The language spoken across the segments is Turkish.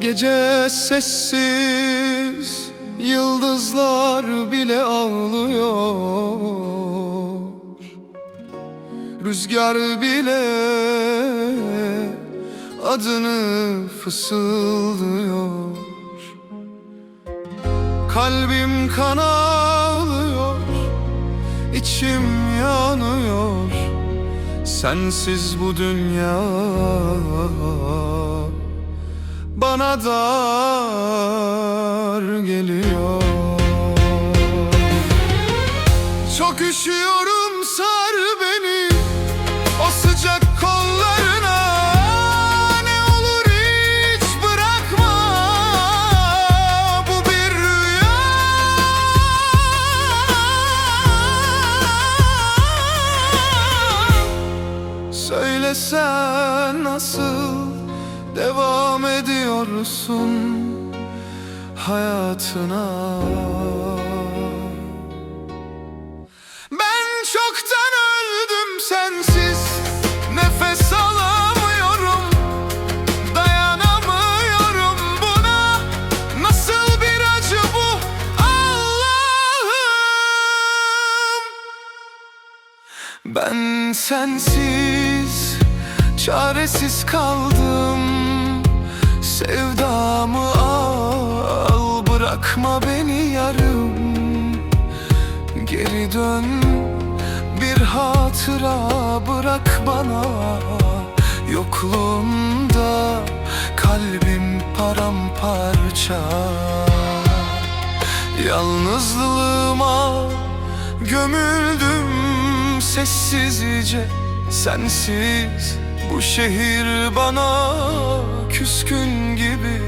Gece sessiz Yıldızlar bile ağlıyor. Rüzgar bile adını fısıldıyor. Kalbim kan ağlıyor içim yanıyor. Sensiz bu dünya Bana dar geliyor. Çok üşüyorum sar beni O sıcak kollarına. Ne olur hiç bırakma Bu bir rüya. Söylesen nasıl devam ediyorsun hayatına. Ben çoktan öldüm sensiz. Nefes alamıyorum. Dayanamıyorum buna. Nasıl bir acı bu Allah'ım? Ben sensiz Çaresiz kaldım Sevdamı al Bırakma beni yarım. Geri dön bir hatıra bırak bana. Yokluğunda kalbim paramparça. Yalnızlığıma gömüldüm sessizce Sensiz bu şehir bana küskün gibi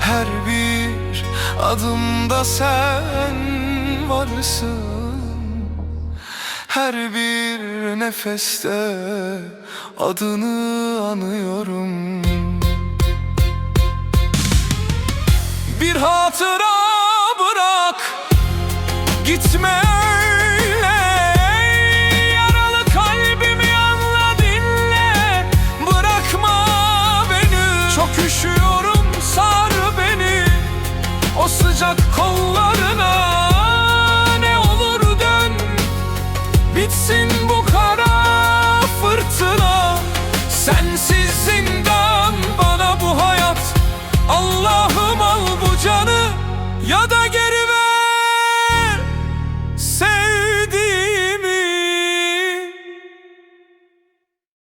Her bir adımda sen varsın. Her bir nefeste adını anıyorum. Bir hatıra bırak Gitme Üşüyorum sar beni o sıcak kollarına. Ne olur dön bitsin bu kara fırtına. Sensin